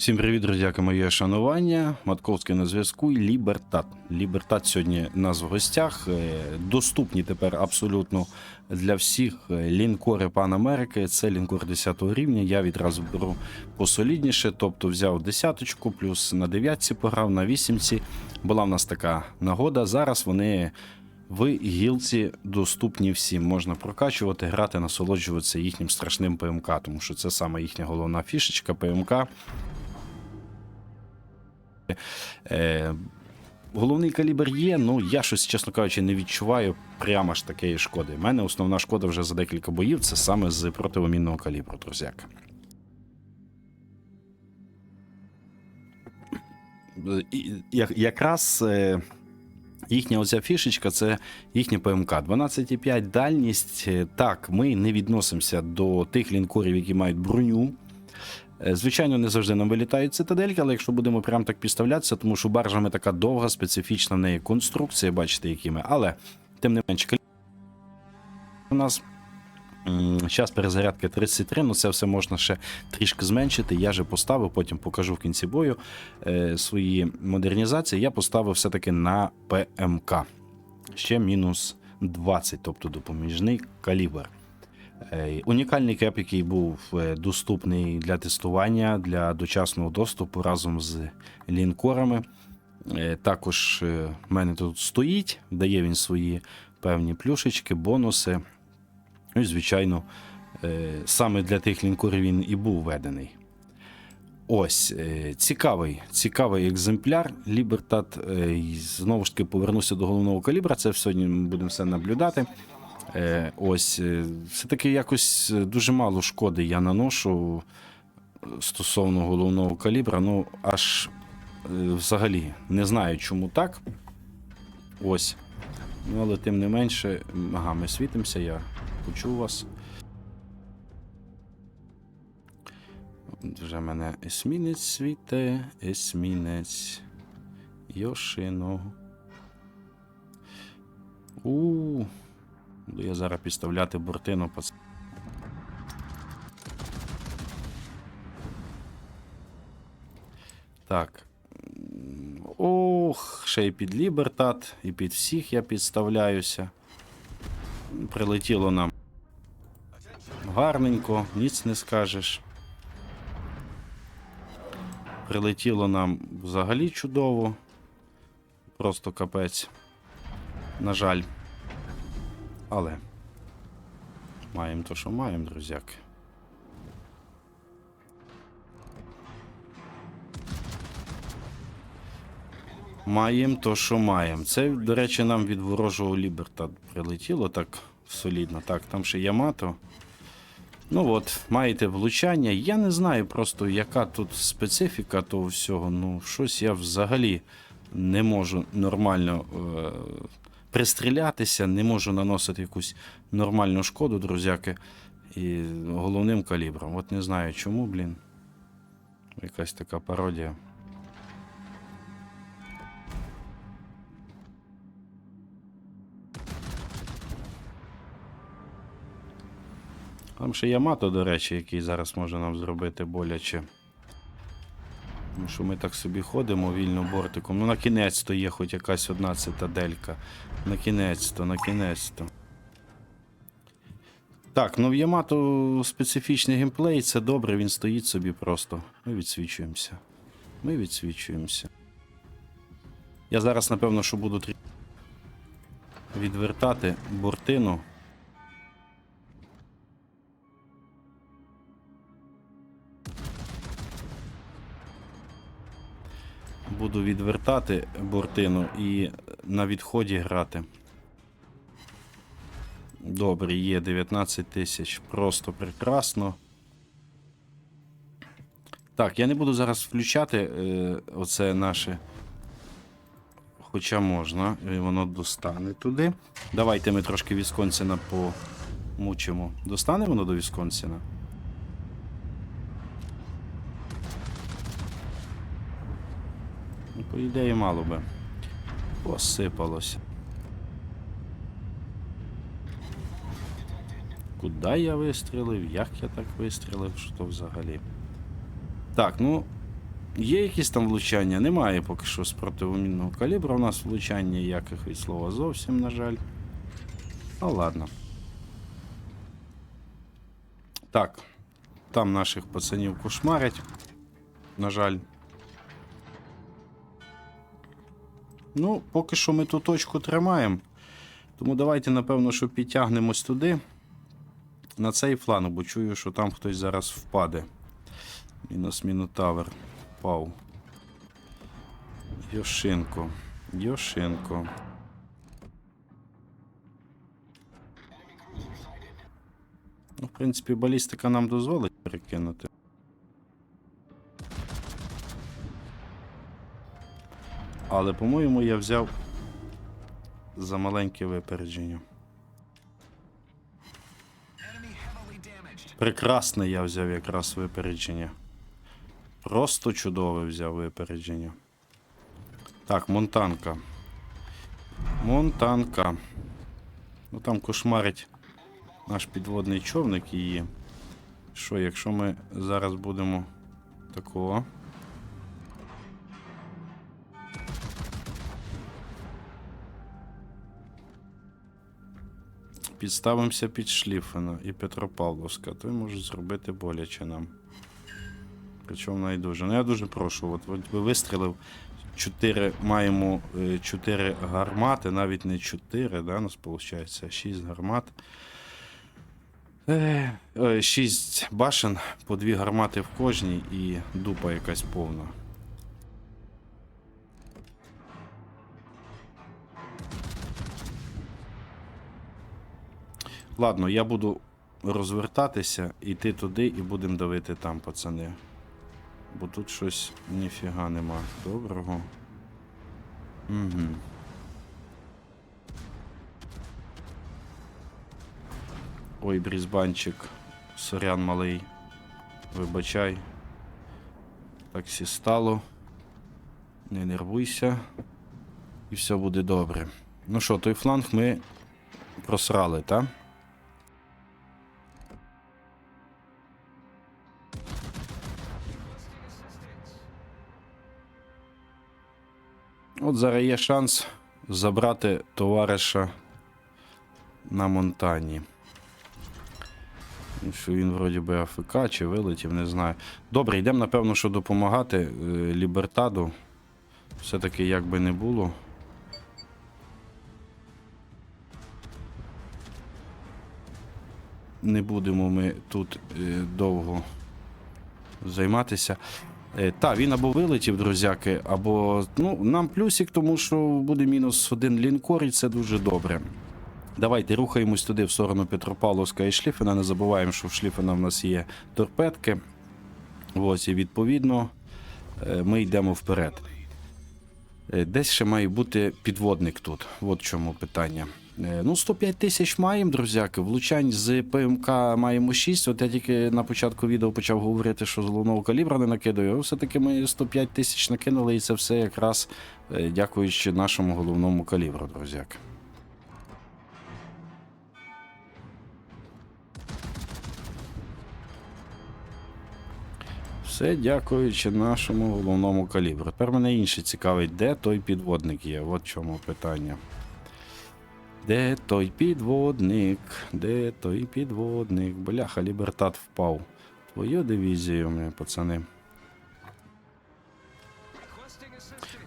Всім привіт, друзяки, моє шанування. Матковський на зв'язку і Лібертат. Лібертат сьогодні у нас в гостях. Е, Доступні тепер абсолютно для всіх е, лінкори Пан Америки. Це лінкор 10 рівня. Я відразу беру посолідніше, тобто взяв десяточку, плюс на дев'ятці пограв, на вісімці. Була в нас така нагода. Зараз вони в гілці доступні всім. Можна прокачувати, грати, насолоджуватися їхнім страшним ПМК, тому що це саме їхня головна фішечка ПМК. Е, головний калібр є, ну я щось, чесно кажучи, не відчуваю прямо ж такої шкоди. У мене основна шкода вже за декілька боїв це саме з противомінного калібру, друзяка. Як- якраз е, їхня оця фішечка це їхня ПМК. 12,5 дальність. Е, Так, ми не відносимося до тих лінкорів, які мають броню. Е, Звичайно, не завжди нам вилітають цитадельки, але якщо будемо прям так підставлятися, тому що баржами така довга, специфічна неї конструкція, бачите, якими. Але тим не менше, у нас час перезарядки 33, ну це все можна ще трішки зменшити. Я же поставив, потім покажу в кінці бою е, свої модернізації. Я поставив все-таки на ПМК. Ще мінус 20, тобто допоміжний калібр. Унікальний кеп, який був е, доступний для тестування для дочасного доступу разом з лінкорами. Е, Також е, в мене тут стоїть, дає він свої певні плюшечки, бонуси. Ну і, звичайно, саме для тих лінкорів він і був введений. Ось цікавий, цікавий екземпляр. Лібертат. Знову ж таки повернуся до головного калібра. Це сьогодні ми будемо все наблюдати. Е, Ось, е, все-таки якось е, дуже мало шкоди я наношу стосовно головного калібра. Ну, аж взагалі не знаю, чому так. Ось. Ну, але тим не менше, ага, ми світимося, я почув вас. Вже мене есмінець світе, есмінець. Йошино. У. Буду я зараз підставляти бортину пац. Так. Ох, ще й під Лібертат, і під всіх я підставляюся. Прилетіло нам. Гарненько, ніц не скажеш. Прилетіло нам взагалі чудово. Просто капець. На жаль. Але маємо то, що маємо, друзяки. Маємо то, що маємо. Це, до речі, нам від ворожого Ліберта прилетіло так солідно. Так, там ще Ямато. Ну от, маєте влучання. Я не знаю просто, яка тут специфіка того всього. Ну, щось я взагалі не можу нормально е- пристрілятися, не можу наносити якусь нормальну шкоду, друзяки. І головним калібром. От не знаю чому, блін. Якась така пародія. Там ще Ямато, до речі, який зараз може нам зробити боляче. Тому що ми так собі ходимо вільно бортиком. Ну, на кінець-то є хоч якась одна цитаделька. На кінець-то, на кінець-то. Так, ну в Ямато специфічний геймплей, це добре, він стоїть собі просто. Ми відсвічуємося. Ми відсвічуємося. Я зараз, напевно, що буду трі... відвертати бортину. Буду відвертати бортину і на відході грати. Добре, є 19 тисяч. Просто прекрасно. Так, я не буду зараз включати е, оце наше. Хоча можна, і воно достане туди. Давайте ми трошки Вісконсіна помучимо. Достане воно до Вісконсіна? По ідеї, мало би. Посипалося. Куди я вистрілив? Як я так вистрілив? Що то взагалі? Так, ну. Є якісь там влучання? Немає поки що з противомінного калібру. У нас влучання ніяких від слова зовсім, на жаль. Ну ладно. Так. Там наших пацанів кошмарять. На жаль. Ну, поки що ми ту точку тримаємо. Тому давайте, напевно, що підтягнемось туди. На цей фланг, бо чую, що там хтось зараз впаде. Мінус Мінотавр. Впав. Йошинко. Йошинко. Ну, в принципі, балістика нам дозволить перекинути. Але, по-моєму, я взяв за маленьке випередження. Прекрасне я взяв якраз випередження. Просто чудове взяв випередження. Так, Монтанка. Монтанка. Ну там кошмарить наш підводний човник її. Що, якщо ми зараз будемо такого. Підставимося під Шліфена і Петропавловська, то й можуть зробити боляче нам. Причому найдуже. Ну я дуже прошу, от, от ви вистрілив 4, маємо 4 гармати, навіть не 4, да, у нас виходить, а 6 гармат. 6 башен, по 2 гармати в кожній і дупа якась повна. Ладно, я буду розвертатися, йти туди і будемо давити там, пацани. Бо тут щось ніфіга нема. Доброго. Угу. Ой, брізбанчик. Сорян малий. Вибачай. Так сі стало. Не нервуйся. І все буде добре. Ну що, той фланг ми просрали, так? От зараз є шанс забрати товариша на Монтані. Що він вроді би АФК чи вилетів, не знаю. Добре, йдемо, напевно, що допомагати е, Лібертаду. Все-таки як би не було. Не будемо ми тут е, довго займатися. Е, та, він або вилетів, друзяки, або. Ну, нам плюсик, тому що буде мінус один лінкор, і це дуже добре. Давайте рухаємось туди в сторону Петропавловська і Шліфена. Не забуваємо, що в Шліфена в нас є торпедки. Ось, і відповідно е, ми йдемо вперед. Е, Десь ще має бути підводник тут. От чому питання. Е, Ну, 105 тисяч маємо, друзяки. Влучань з ПМК маємо 6. От я тільки на початку відео почав говорити, що з головного калібра не накидаю. Все-таки ми 105 тисяч накинули, і це все якраз е, дякуючи нашому головному калібру, друзяки. Все дякуючи нашому головному калібру. Тепер мене інше цікавить, де той підводник є. От чому питання. Де той підводник? Де той підводник? Бляха, Лібертат впав. Твою дивізію, мене, пацани.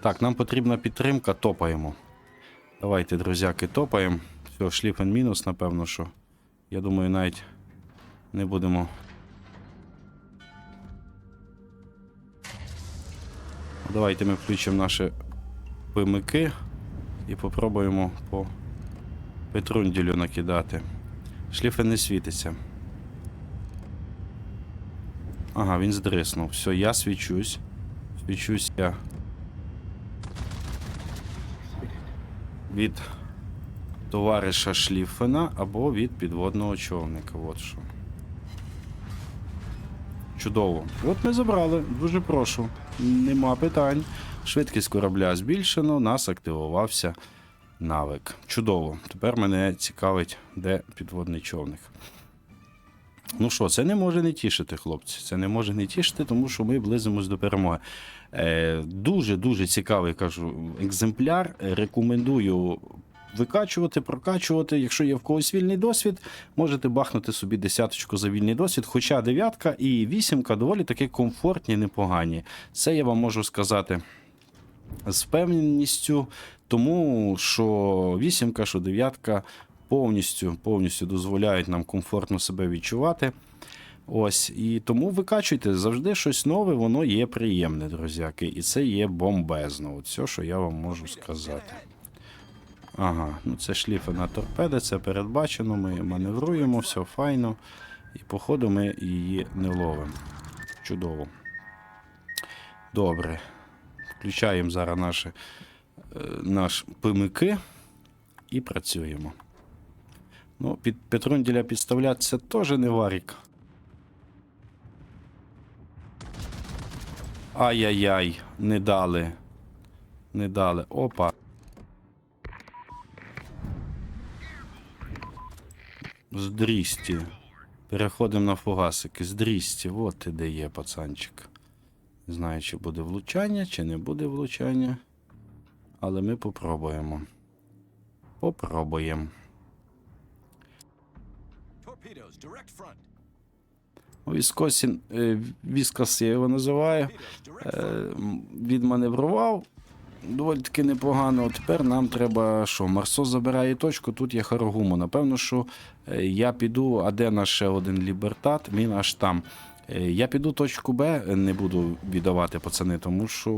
Так, нам потрібна підтримка, топаємо. Давайте, друзяки, топаємо. Все, шліфен мінус, напевно, що. Я думаю, навіть не будемо. Давайте ми включимо наші пимики і попробуємо по Петрунділю накидати. Шліфен не світиться. Ага, він здриснув. Все, я свічусь. Свічусь я. Від товариша Шліфена або від підводного човника. От що. Чудово. От ми забрали, дуже прошу. Нема питань. Швидкість корабля збільшено, нас активувався навик. Чудово. Тепер мене цікавить, де підводний човник. Ну що, це не може не тішити, хлопці. Це не може не тішити, тому що ми близимось до перемоги. Е, дуже дуже цікавий кажу екземпляр. Рекомендую викачувати, прокачувати. Якщо є в когось вільний досвід, можете бахнути собі десяточку за вільний досвід. Хоча дев'ятка і вісімка доволі таки комфортні, непогані. Це я вам можу сказати з впевненістю, тому що вісімка, що дев'ятка повністю, повністю дозволяють нам комфортно себе відчувати. Ось, і тому викачуйте завжди щось нове, воно є приємне, друзяки. І це є бомбезно. От все, що я вам можу сказати. Ага, ну це шліфена торпеда, це передбачено, ми маневруємо, все файно. І походу ми її не ловимо. Чудово. Добре. Включаємо зараз наші, е, наш пимики і працюємо. Ну, під Петрунділя підставлятися теж не варік. Ай-яй-яй, не дали. Не дали. Опа. Здрісті. Переходимо на фугасики. Здрісті. От ти де є, пацанчик. Не знаю, чи буде влучання, чи не буде влучання. Але ми попробуємо. Попробуємо. Front. Віскосін, е, Віскас я його називаю. Е, відманеврував. Доволі таки непогано. Тепер нам треба що? Марсо забирає точку, тут є Харагуму. Напевно, що е, я піду, а де наш ще один лібертат? Він аж там. Я піду точку Б, не буду віддавати пацани, тому що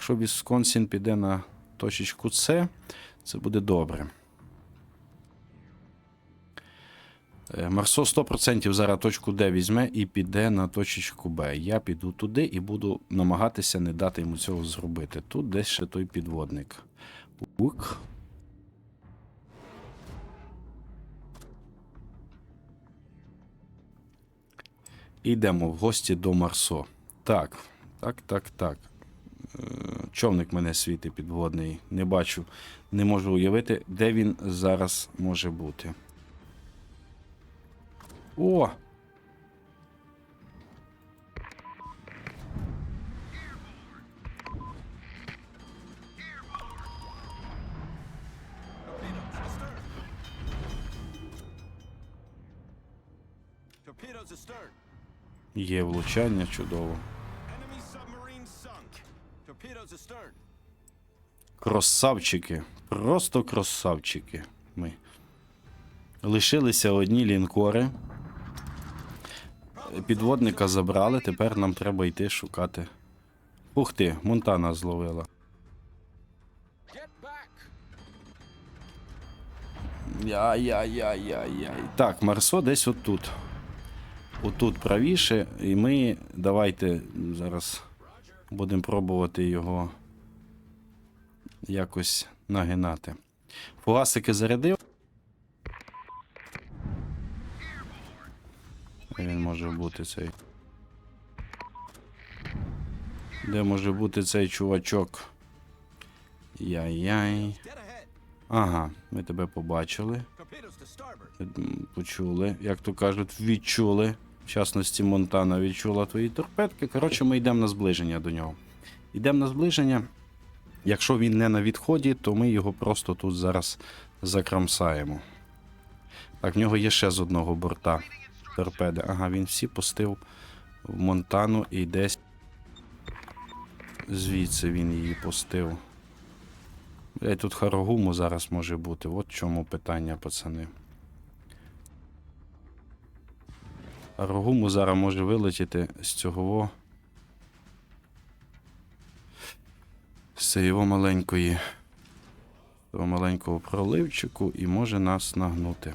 якщо Вісконсін піде на точечку С, це буде добре. Е, Марсо 100% зараз точку Д візьме і піде на точечку Б. Я піду туди і буду намагатися не дати йому цього зробити. Тут десь ще той підводник. Ук. Ідемо в гості до Марсо. Так, так, так, так. Човник мене світить підводний. Не бачу, не можу уявити, де він зараз може бути. О! Є влучання, чудово. Кросавчики. Просто кросавчики. Ми. Лишилися одні лінкори. Підводника забрали, тепер нам треба йти шукати. Ух ти, Монтана зловила. Яй-яй-яй-яй-яй. Так, Марсо десь отут. Отут правіше, і ми давайте зараз будемо пробувати його якось нагинати. Фугасики зарядив. Де він може бути цей? Де може бути цей чувачок? Яй-яй. Ага, ми тебе побачили. Почули, як то кажуть, відчули. В частності, Монтана відчула твої торпедки. Коротше, ми йдемо на зближення до нього. Йдемо на зближення. Якщо він не на відході, то ми його просто тут зараз закрамсаємо. Так, в нього є ще з одного борта торпеди. Ага, він всі пустив в Монтану і десь звідси він її пустив. Блядь, тут Харагуму зараз може бути. От чому питання, пацани. Харагуму зараз може вилетіти з цього. З цієї маленької. з Цього маленького проливчику і може нас нагнути.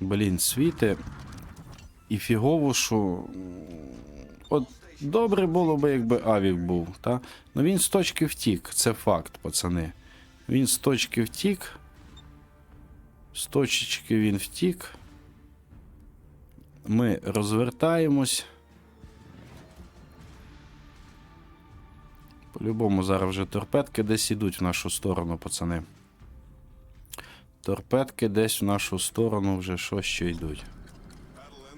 Блін, світи. І фігово, що. От добре було би, якби Авік був, та? Ну він з точки втік, це факт, пацани. Він з точки втік. З точечки він втік. Ми розвертаємось. По-любому зараз вже торпедки десь ідуть в нашу сторону, пацани. Торпедки десь в нашу сторону вже щось ще йдуть.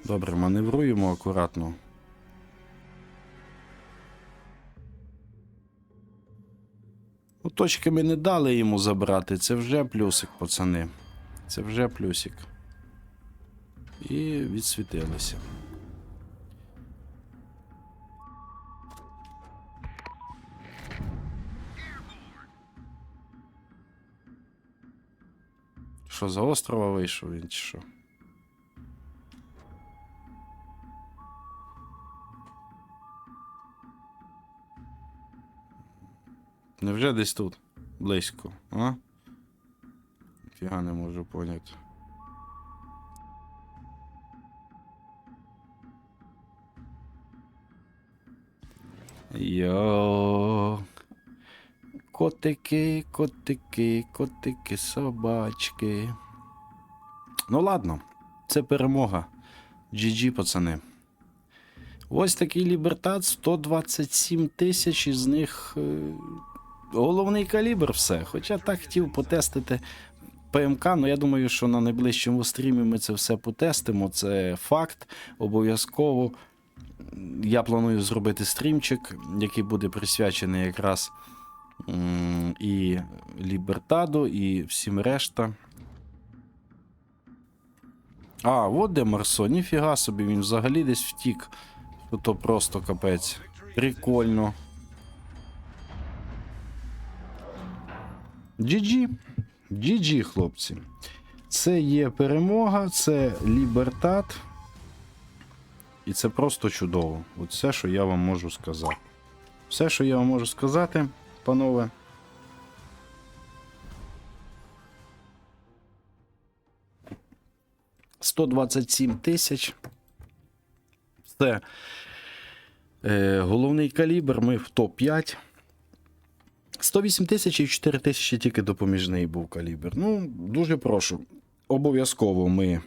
Добре, маневруємо акуратно. Ну, точки ми не дали йому забрати. Це вже плюсик, пацани. Це вже плюсик. І відсвітилося. Що, за острова вийшов він чи що? Невже десь тут? Близько, а? Фіга не можу поняти. Йо. Котики, котики, котики, собачки. Ну ладно, це перемога. GG, пацани. Ось такий лібертат 127 тисяч, із них е, головний калібр все. Хоча так хотів потестити ПМК, але я думаю, що на найближчому стрімі ми це все потестимо. Це факт. Обов'язково. Я планую зробити стрімчик, який буде присвячений якраз і Лібертаду, і всім решта. А, от де Марсо, ніфіга собі, він взагалі десь втік. То просто капець. Прикольно. GG. GG, хлопці. Це є перемога, це лібертат. І це просто чудово. От все, що я вам можу сказати. Все, що я вам можу сказати, панове. «127 тисяч. Все. Е, головний калібр. Ми в топ-5. 108 тисяч і 4 тисячі тільки допоміжний був калібр. Ну, дуже прошу. Обов'язково ми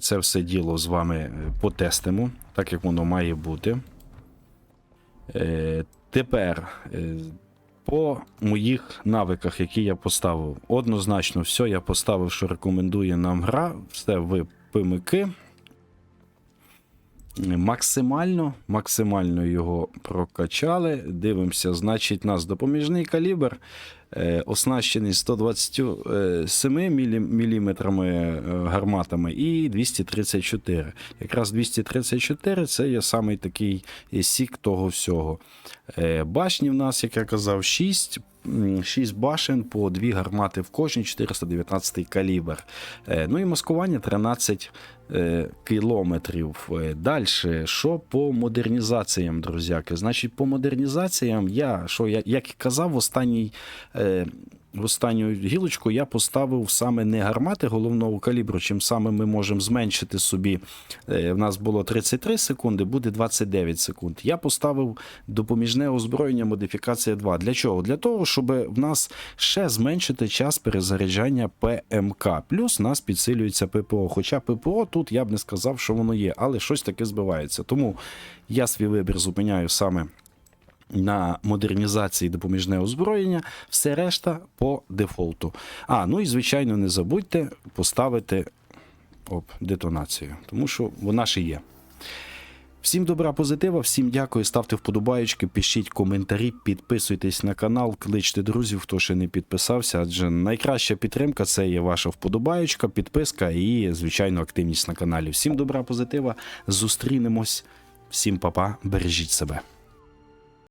це все діло з вами е, потестимо, так як воно має бути. Е, тепер, е, по моїх навиках, які я поставив, однозначно все я поставив, що рекомендує нам гра. Все в пимики. Максимально, максимально його прокачали. Дивимося, значить, нас допоміжний калібр, е, оснащений 127 мм гарматами і 234. Якраз 234 це є самий такий сік того всього. Е, башні в нас, як я казав, 6. 6 башен по 2 гармати в кожній, 419 калібр. Е, Ну і маскування 13 е, кілометрів. Далі, що по модернізаціям, друзяки? Значить, по модернізаціям я, що я, як і казав, в останній. В останню гілочку я поставив саме не гармати головного калібру, чим саме ми можемо зменшити собі. Е, В нас було 33 секунди, буде 29 секунд. Я поставив допоміжне озброєння модифікація 2. Для чого? Для того, щоб в нас ще зменшити час перезаряджання ПМК. Плюс нас підсилюється ППО. Хоча ППО тут я б не сказав, що воно є, але щось таке збивається. Тому я свій вибір зупиняю саме на модернізації допоміжне озброєння, все решта по дефолту. А, ну і звичайно, не забудьте поставити оп, детонацію, тому що вона ще є. Всім добра позитива, всім дякую, ставте вподобаєчки, пишіть коментарі, підписуйтесь на канал, кличте друзів, хто ще не підписався, адже найкраща підтримка це є ваша вподобаєчка, підписка і, звичайно, активність на каналі. Всім добра позитива, зустрінемось, всім папа, бережіть себе.